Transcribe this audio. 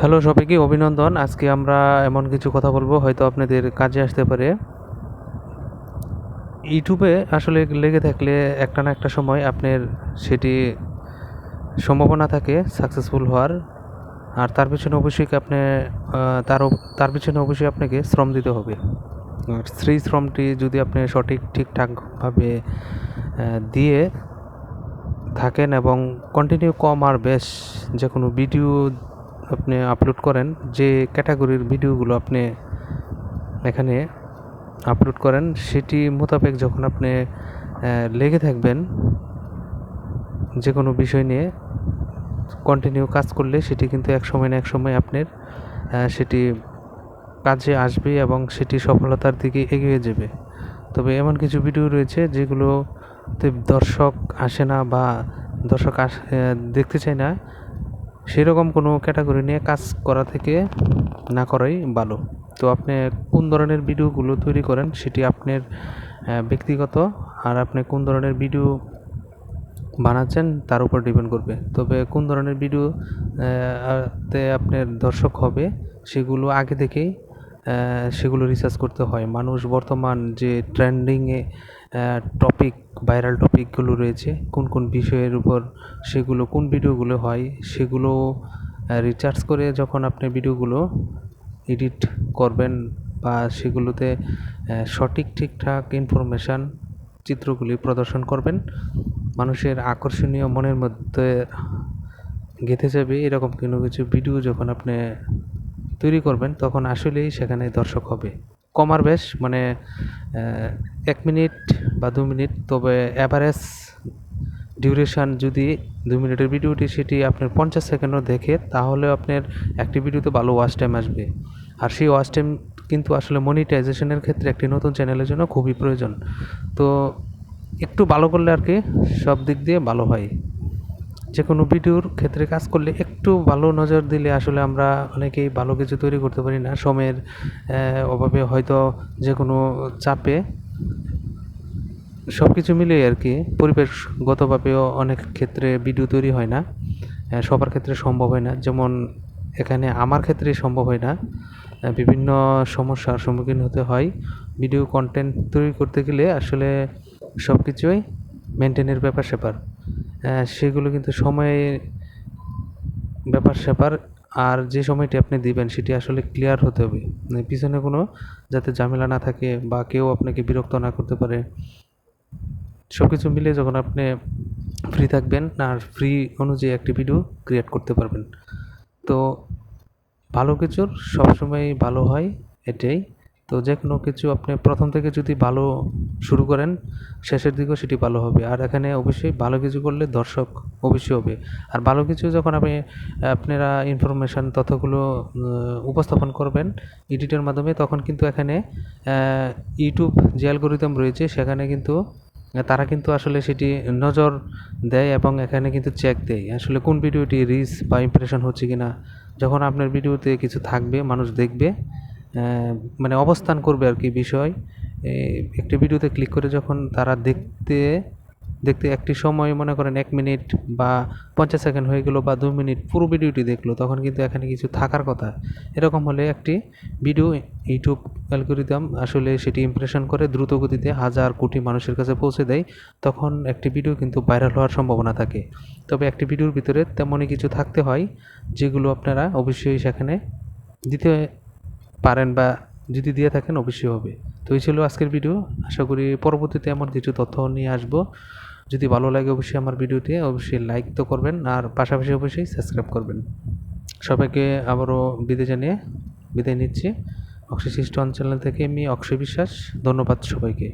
Hello সবাইকে, অভিনন্দন। আজকে আমরা এমন কিছু কথা বলব, হয়তো আপনাদের কাজে আসতে পারে। ইউটিউবে আসলে লেগে থাকলে একটা না একটা সময় আপনার সেটি সম্ভাবনা থাকে সাকসেসফুল হওয়ার। আর তার পিছনে অবশ্যই আপনি তার তার পিছনে অবশ্যই আপনাকে শ্রম দিতে হবে। আর সেই শ্রমটি যদি আপনি সঠিক ঠিকঠাকভাবে দিয়ে থাকেন এবং কন্টিনিউ কম আর বেশ যে কোনো ভিডিও আপনি আপলোড করেন, যে ক্যাটাগরির ভিডিওগুলো আপনি এখানে আপলোড করেন, সেটি মোতাবেক যখন আপনি লেগে থাকবেন যে কোনো বিষয় নিয়ে কন্টিনিউ কাজ করলে সেটি কিন্তু এক সময় না এক সময় আপনার সেটি কাজে আসবে এবং সেটি সফলতার দিকে এগিয়ে যাবে। তবে এমন কিছু ভিডিও রয়েছে যেগুলোতে দর্শক আসে না বা দর্শক আস দেখতে চায় না সেরকম কোনো ক্যাটাগরি নিয়ে কাজ করা থেকে না করাই ভালো। তো আপনি কোন ধরনের ভিডিওগুলো তৈরি করেন সেটি আপনার ব্যক্তিগত আর আপনি কোন ধরনের ভিডিও বানাচ্ছেন তার উপর ডিপেন্ড করবে। তবে কোন ধরনের ভিডিও তে আপনার দর্শক হবে সেগুলো আগে থেকেই সেগুলো রিসার্চ করতে হয়। মানুষ বর্তমান যে ট্রেন্ডিংয়ে টপিক ভাইরাল টপিকগুলো রয়েছে, কোন কোন বিষয়ের উপর সেগুলো, কোন ভিডিওগুলো হয়, সেগুলো রিসার্চ করে যখন আপনি ভিডিওগুলো এডিট করবেন বা সেগুলোতে সঠিক ঠিকঠাক ইনফরমেশান চিত্রগুলি প্রদর্শন করবেন, মানুষের আকর্ষণীয় মনের মধ্যে গেঁথে যাবে। এরকম কোনো কিছু ভিডিও যখন আপনি তৈরি করবেন, তখন আসলেই সেখানে দর্শক হবে। কমার বেশ মানে এক মিনিট বা দু মিনিট, তবে অ্যাভারেজ ডিউরেশন যদি দু মিনিটের ভিডিওটি সেটি আপনার পঞ্চাশ সেকেন্ডও দেখে তাহলে আপনার একটি ভিডিওতে ভালো ওয়াচ টাইম আসবে। আর সেই ওয়াচ টাইম কিন্তু আসলে মনিটাইজেশনের ক্ষেত্রে একটি নতুন চ্যানেলের জন্য খুবই প্রয়োজন। তো একটু ভালো করলে আর কি সব দিক দিয়ে ভালো হয়। যে কোনো ভিডিওর ক্ষেত্রে কাজ করলে একটু ভালো নজর দিলে আসলে আমরা অনেকেই ভালো কিছু তৈরি করতে পারি না। সময়ের অভাবে হয়তো যে কোনো চাপে সব কিছু মিলিয়ে আর কি পরিবেশগতভাবেও অনেক ক্ষেত্রে ভিডিও তৈরি হয় না সবার ক্ষেত্রে সম্ভব হয় না। যেমন এখানে আমার ক্ষেত্রে সম্ভব হয় না বিভিন্ন সমস্যার সম্মুখীন হতে হয়। ভিডিও কন্টেন্ট তৈরি করতে গেলে আসলে সব কিছুই মেনটেনের ব্যাপার স্যাপার সেগুলো কিন্তু সময়ে ব্যাপার স্যাপার। আর যে সময়টি আপনি দিবেন, সেটি আসলে ক্লিয়ার হতে হবে। মানে পিছনে কোনো যাতে ঝামেলা না থাকে বা কেউ আপনাকে বিরক্ত না করতে পারে। সব কিছু মিলে যখন আপনি ফ্রি থাকবেন, আর ফ্রি অনুযায়ী একটি ভিডিও ক্রিয়েট করতে পারবেন। তো ভালো কিছুর সবসময় ভালো হয়, এটাই। তো যে কোনো কিছু আপনি প্রথম থেকে যদি ভালো শুরু করেন, শেষের দিকেও সেটি ভালো হবে। আর এখানে অবশ্যই ভালো কিছু করলে দর্শক অবশ্যই হবে। আর ভালো কিছু যখন আপনি, আপনারা ইনফরমেশান তথ্যগুলো উপস্থাপন করবেন এডিটের মাধ্যমে, তখন কিন্তু এখানে ইউটিউব যে অ্যালগোরিদম রয়েছে, সেখানে কিন্তু, তারা কিন্তু আসলে সেটি নজর দেয় এবং এখানে কিন্তু চেক দেয় আসলে কোন ভিডিওটি রিচ বা ইমপ্রেশন হচ্ছে কি না যখন আপনার ভিডিওতে কিছু থাকবে, মানুষ দেখবে মানে অবস্থান করবে আর কি বিষয়। একটি ভিডিওতে ক্লিক করে যখন তারা দেখতে দেখতে একটি সময় মনে করেন এক মিনিট বা পঞ্চাশ সেকেন্ড হয়ে গেলো বা দু মিনিট পুরো ভিডিওটি দেখল, তখন কিন্তু এখানে কিছু থাকার কথা। এরকম হলে একটি ভিডিও ইউটিউব অ্যালগোরিদম আসলে সেটি ইমপ্রেশন করে, দ্রুত গতিতে হাজার কোটি মানুষের কাছে পৌঁছে দেয়, তখন একটি ভিডিও কিন্তু ভাইরাল হওয়ার সম্ভাবনা থাকে। তবে একটি ভিডিওর ভিতরে তেমনই কিছু থাকতে হয়, যেগুলো আপনারা অবশ্যই সেখানে দিতে পারেন বা যদি দিয়ে থাকেন, অবশ্যই হবে। তো এই ছিল আজকের ভিডিও আশা করি পরবর্তীতে আমার কিছু তথ্য নিয়ে আসব। যদি ভালো লাগে অবশ্যই আমার ভিডিওতে অবশ্যই লাইক তো করবেন আর পাশাপাশি অবশ্যই সাবস্ক্রাইব করবেন। সবাইকে আবারও বিদায় জানিয়ে বিদায় নিচ্ছি। অক্ষয় সৃষ্টি অঞ্চল থেকে আমি অক্ষয় বিশ্বাস। ধন্যবাদ সবাইকে।